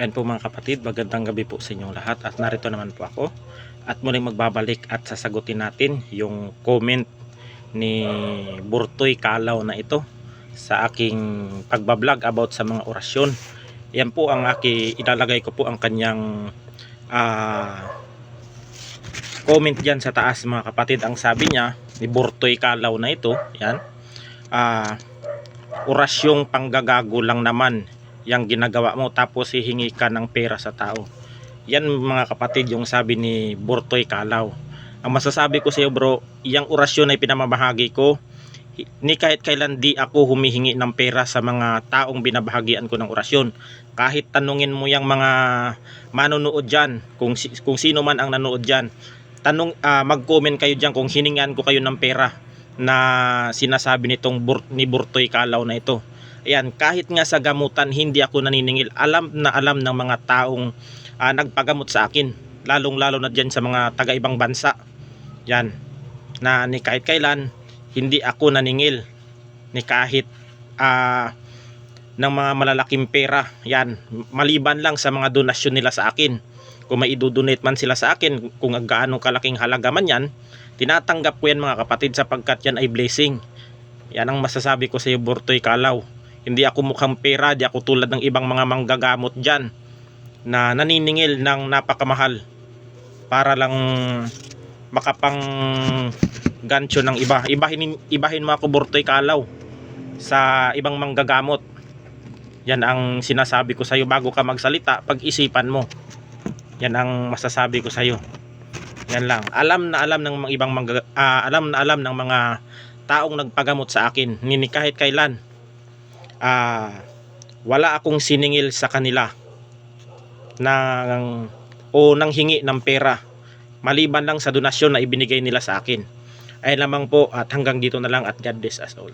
Ayan po mga kapatid, magandang gabi po sa inyong lahat at narito naman po ako at muling magbabalik at sasagutin natin yung comment ni Burtoy Kalaw na ito sa aking pagbablog about sa mga orasyon. Yan po ang aki, ilalagay ko po ang kanyang ah, comment dyan sa taas mga kapatid. Ang sabi niya ni Burtoy Kalaw na ito, yan, ah, orasyong panggagago lang naman yung ginagawa mo tapos hihingi ka ng pera sa tao. Yan mga kapatid yung sabi ni Burtoy Kalaw. Ang masasabi ko sa iyo bro, yung orasyon na pinamamahagi ko, ni kahit kailan di ako humihingi ng pera sa mga taong binabahagian ko ng orasyon. Kahit tanungin mo yung mga manonood dyan, kung, kung sino man ang nanood dyan, tanong, ah, mag-comment kayo dyan kung hiningan ko kayo ng pera na sinasabi nitong Bur- ni Burtoy Kalaw na ito. Ayan, kahit nga sa gamutan, hindi ako naniningil. Alam na alam ng mga taong ah, nagpagamot sa akin. Lalong-lalo na dyan sa mga taga-ibang bansa. Yan. Na ni kahit kailan, hindi ako naningil. Ni kahit ah, ng mga malalaking pera. Yan. Maliban lang sa mga donasyon nila sa akin. Kung may idodonate man sila sa akin, kung gaano kalaking halaga man yan, tinatanggap ko yan mga kapatid sapagkat yan ay blessing. Yan ang masasabi ko sa iyo, Burtoy Kalaw. Hindi ako mukhang pera, di ako tulad ng ibang mga manggagamot dyan na naniningil ng napakamahal para lang makapang gancho ng iba. Ibahin, ibahin mo ako Burtoy Kalaw sa ibang manggagamot. Yan ang sinasabi ko sa iyo bago ka magsalita, pag-isipan mo. Yan ang masasabi ko sa iyo. Yan lang. Alam na alam ng mga ibang mangga, ah, alam na alam ng mga taong nagpagamot sa akin. Nini kahit kailan ah, wala akong siningil sa kanila ng o nang hingi ng pera. Maliban lang sa donasyon na ibinigay nila sa akin. Ay lamang po at hanggang dito na lang at God bless us all